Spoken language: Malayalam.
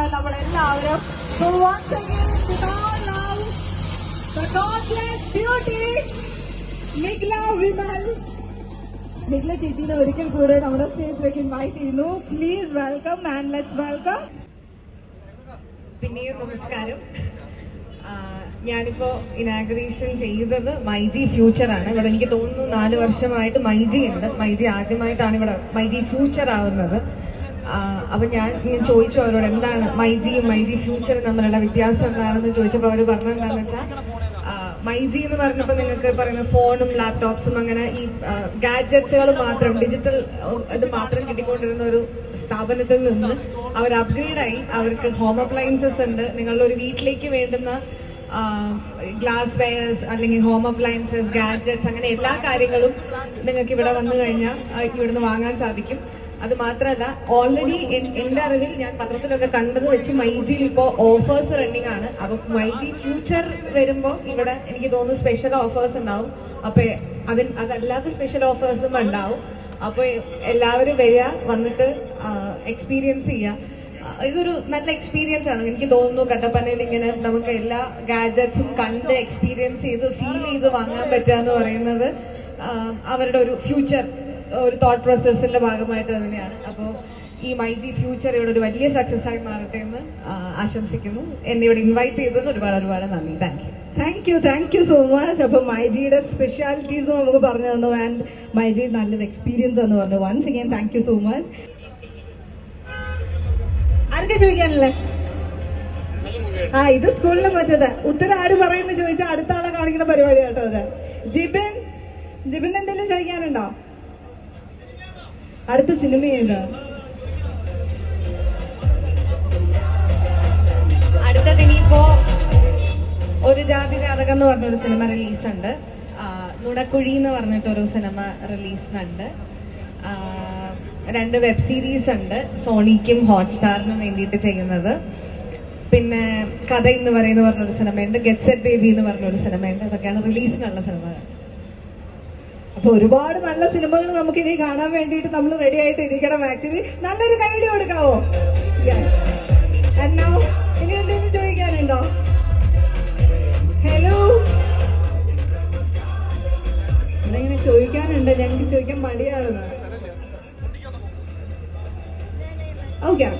ആണ് നമ്മളെല്ലാവരും So once again, with all love, the godless beauty, നിഗ്ല Vimal. നിഗ്ല ചേച്ചിനെ ഒരിക്കൽ കൂടെ നമ്മുടെ സ്റ്റേജിലേക്ക് ഇൻവൈറ്റ് ചെയ്യുന്നു. Please welcome and let's welcome പിന്നെയും നമസ്കാരം. ഞാനിപ്പോ ഇനാഗ്രേഷൻ ചെയ്തത് മൈജി ഫ്യൂച്ചർ ആണ്. ഇവിടെ എനിക്ക് തോന്നുന്നു നാല് വർഷമായിട്ട് മൈജി ഉണ്ട്. മൈജി ആദ്യമായിട്ടാണ് ഇവിടെ മൈജി ഫ്യൂച്ചർ ആവുന്നത്. അപ്പൊ ഞാൻ ചോദിച്ചു അവരോട് എന്താണ് മൈജിയും മൈജി ഫ്യൂച്ചറും തമ്മിലുള്ള വ്യത്യാസം എന്താണെന്ന് ചോദിച്ചപ്പോൾ അവർ പറഞ്ഞത് എന്താണെന്ന് വെച്ചാൽ മൈജി എന്ന് പറഞ്ഞപ്പോൾ നിങ്ങൾക്ക് പറയുന്ന ഫോണും ലാപ്ടോപ്സും അങ്ങനെ ഈ ഗാഡ്ജറ്റ്സുകൾ മാത്രം ഡിജിറ്റൽ ഇത് മാത്രം കിട്ടിക്കൊണ്ടിരുന്ന ഒരു സ്ഥാപനത്തിൽ നിന്ന് അവർ അപ്ഗ്രേഡായി അവർക്ക് ഹോം അപ്ലയൻസസ് ഉണ്ട് നിങ്ങളുടെ ഒരു വീട്ടിലേക്ക് വേണ്ടുന്ന ഗ്ലാസ് വെയേഴ്സ് അല്ലെങ്കിൽ ഹോം അപ്ലയൻസസ് ഗാഡ്ജറ്റ്സ് അങ്ങനെ എല്ലാ കാര്യങ്ങളും നിങ്ങൾക്ക് ഇവിടെ വന്നു കഴിഞ്ഞാൽ ഇവിടുന്ന് വാങ്ങാൻ സാധിക്കും. അത് മാത്രമല്ല ഓൾറെഡി എന്റെ അറിവിൽ ഞാൻ പത്രത്തിലൊക്കെ കണ്ടത് വെച്ച് മൈജിയിൽ ഇപ്പോൾ ഓഫേഴ്സ് റണ്ണിങ് ആണ്. അപ്പൊ മൈജി ഫ്യൂച്ചർ വരുമ്പോൾ ഇവിടെ എനിക്ക് തോന്നുന്നു സ്പെഷ്യൽ ഓഫേഴ്സ് ഉണ്ടാവും. അപ്പൊ അതിൽ അതല്ലാത്ത സ്പെഷ്യൽ ഓഫേഴ്സും ഉണ്ടാവും. അപ്പൊ എല്ലാവരും വരിക വന്നിട്ട് എക്സ്പീരിയൻസ് ചെയ്യുക. ഇതൊരു നല്ല എക്സ്പീരിയൻസ് ആണ്. എനിക്ക് തോന്നുന്നു കട്ടപ്പനയിൽ ഇങ്ങനെ നമുക്ക് എല്ലാ ഗാഡ്ജറ്റ്സും കണ്ട് എക്സ്പീരിയൻസ് ചെയ്ത് ഫീൽ ചെയ്ത് വാങ്ങാൻ പറ്റുക എന്ന് പറയുന്നത് അവരുടെ ഒരു ഫ്യൂച്ചർ ഒരു തോട്ട് പ്രോസസ്സിന്റെ ഭാഗമായിട്ട് തന്നെയാണ്. അപ്പോൾ ഈ മൈജി ഫ്യൂച്ചർ ഇവിടെ ഒരു വലിയ സക്സസ് ആയി മാറട്ടെ എന്ന് ആശംസിക്കുന്നു. എന്നെ ഇവിടെ ഇൻവൈറ്റ് ചെയ്തതിന് ഒരുപാട് ഒരുപാട് നന്ദി. Thank you thank you thank you so much അപ്പൊ മൈജിയുടെ സ്പെഷ്യാലിറ്റീസ് നമുക്ക് പറഞ്ഞു തന്നു. ആൻഡ് മൈജി നല്ലൊരു എക്സ്പീരിയൻസ് എന്ന് പറഞ്ഞു. Once again thank you so much ആർക്കെ ചോദിക്കാനല്ലേ? ആ ഇത് സ്കൂളിൽ മറ്റത്. ഉത്തരം ആര് പറയുന്നു ചോദിച്ചാൽ അടുത്ത ആളെ കാണിക്കുന്ന പരിപാടി കേട്ടോ അത്. ജിബിൻ ജിബിൻ എന്തെങ്കിലും ചോദിക്കാനുണ്ടോ? അടുത്ത സിനിമ ഏതാ? അടുത്തത് ഇനിയിപ്പോ ഒരു ജാതി ജാതകം എന്ന് പറഞ്ഞൊരു സിനിമ റിലീസുണ്ട്. നുടക്കുഴി എന്ന് പറഞ്ഞിട്ടൊരു സിനിമ റിലീസിനുണ്ട്. രണ്ട് വെബ് സീരീസ് ഉണ്ട്. സോണിക്കും ഹോട്ട്സ്റ്റാറിനും വേണ്ടിയിട്ട് ചെയ്യുന്നത്. പിന്നെ കഥ എന്ന് പറയുന്ന പറഞ്ഞൊരു സിനിമയുണ്ട്. ഗെറ്റ് സെറ്റ് ബേബി എന്ന് പറഞ്ഞൊരു സിനിമയുണ്ട്. അതൊക്കെയാണ് റിലീസിനുള്ള സിനിമകൾ. അപ്പൊ ഒരുപാട് നല്ല സിനിമകൾ നമുക്ക് ഇനി കാണാൻ വേണ്ടിയിട്ട് നമ്മൾ റെഡി ആയിട്ട് ഇരിക്കണം ആക്ച്വലി നല്ലൊരു കൈഡി കൊടുക്കാവോ? എന്നോ ഇനി എന്തെങ്കിലും ചോദിക്കാനുണ്ടോ? ഹലോ എന്തെങ്കിലും ചോദിക്കാനുണ്ട്? ഞങ്ങൾക്ക് ചോദിക്കാൻ മടിയാണെന്ന്. ഓക്കെ